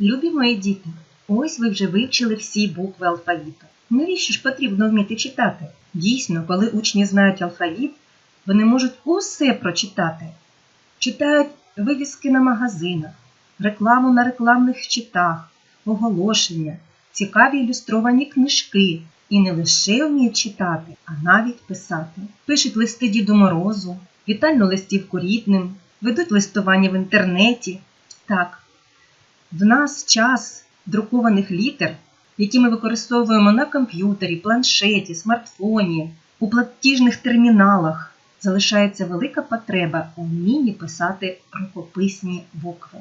Любі мої діти, ось ви вже вивчили всі букви алфавіту. Навіщо ж потрібно вміти читати? Дійсно, коли учні знають алфавіт, вони можуть усе прочитати. Читають вивіски на магазинах, рекламу на рекламних щитах, оголошення, цікаві ілюстровані книжки і не лише вміють читати, а навіть писати. Пишуть листи Діду Морозу, вітальну листівку рідним, ведуть листування в інтернеті. Так, в нас час друкованих літер, які ми використовуємо на комп'ютері, планшеті, смартфоні, у платіжних терміналах, залишається велика потреба у вмінні писати рукописні букви.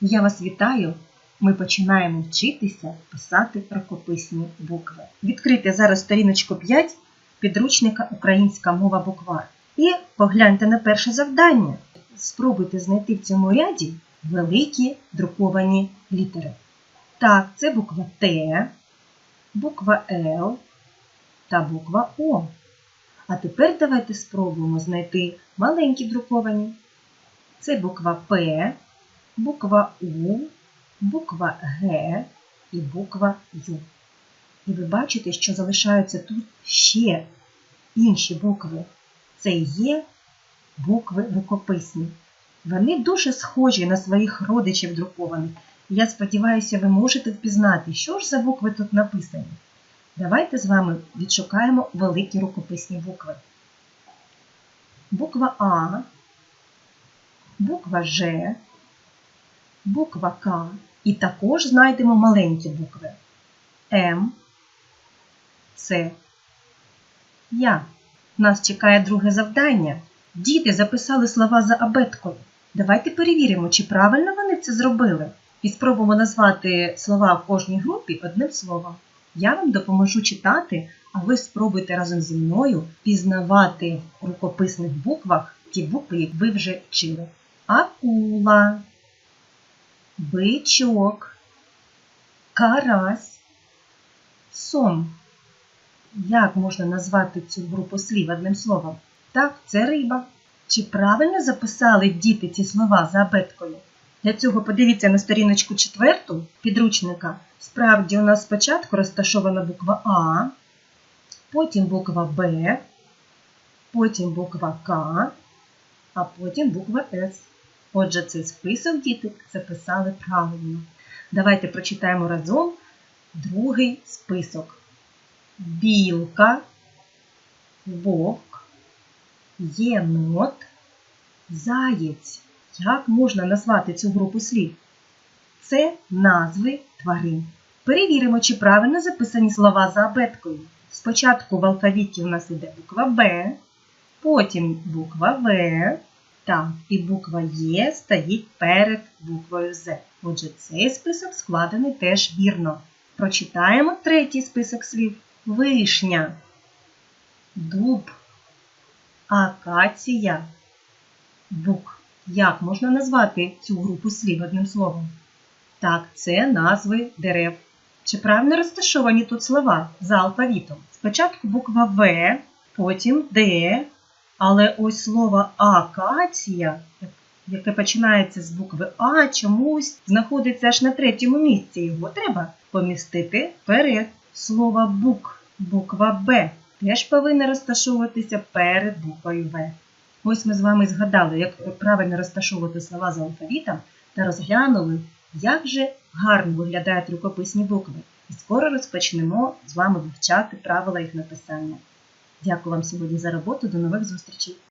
Я вас вітаю! Ми починаємо вчитися писати рукописні букви. Відкрийте зараз сторіночку 5 підручника Українська мова буквар. І погляньте на перше завдання. Спробуйте знайти в цьому ряді великі друковані літери. Так, це буква Т, буква Л та буква О. А тепер давайте спробуємо знайти маленькі друковані. Це буква П, буква У, буква Г і буква Ю. І ви бачите, що залишаються тут ще інші букви. Це є букви рукописні. Вони дуже схожі на своїх родичів друкованих. Я сподіваюся, ви можете впізнати, що ж за букви тут написані. Давайте з вами відшукаємо великі рукописні букви. Буква А, буква Ж, буква К. І також знайдемо маленькі букви М, С, Я. Нас чекає друге завдання. Діти записали слова за абеткою. Давайте перевіримо, чи правильно вони це зробили. І спробуємо назвати слова в кожній групі одним словом. Я вам допоможу читати, а ви спробуйте разом зі мною пізнавати в рукописних буквах ті букви, які ви вже вчили. Акула, бичок, карась, сом. Як можна назвати цю групу слів одним словом? Так, це риба. Чи правильно записали діти ці слова за абеткою? Для цього подивіться на сторіночку четверту підручника. Справді у нас спочатку розташована буква А, потім буква Б, потім буква К, а потім буква С. Отже, цей список діти записали правильно. Давайте прочитаємо разом другий список. Білка, вовк, єнот, заєць. Як можна назвати цю групу слів? Це назви тварин. Перевіримо, чи правильно записані слова за абеткою. Спочатку в алфавіті у нас йде буква Б, потім буква В, так, і буква Є стоїть перед буквою З. Отже, цей список складений теж вірно. Прочитаємо третій список слів: вишня, дуб, акація, бук. Як можна назвати цю групу слів одним словом? Так, це назви дерев. Чи правильно розташовані тут слова за алфавітом? Спочатку буква В, потім Д, але ось слово акація, яке починається з букви А, чомусь знаходиться аж на третьому місці. Його треба помістити вперед. Слово бук, буква Б, теж повинна розташовуватися перед буквою В. Ось ми з вами згадали, як правильно розташовувати слова за алфавітом та розглянули, як же гарно виглядають рукописні букви. І скоро розпочнемо з вами вивчати правила їх написання. Дякую вам сьогодні за роботу. До нових зустрічей!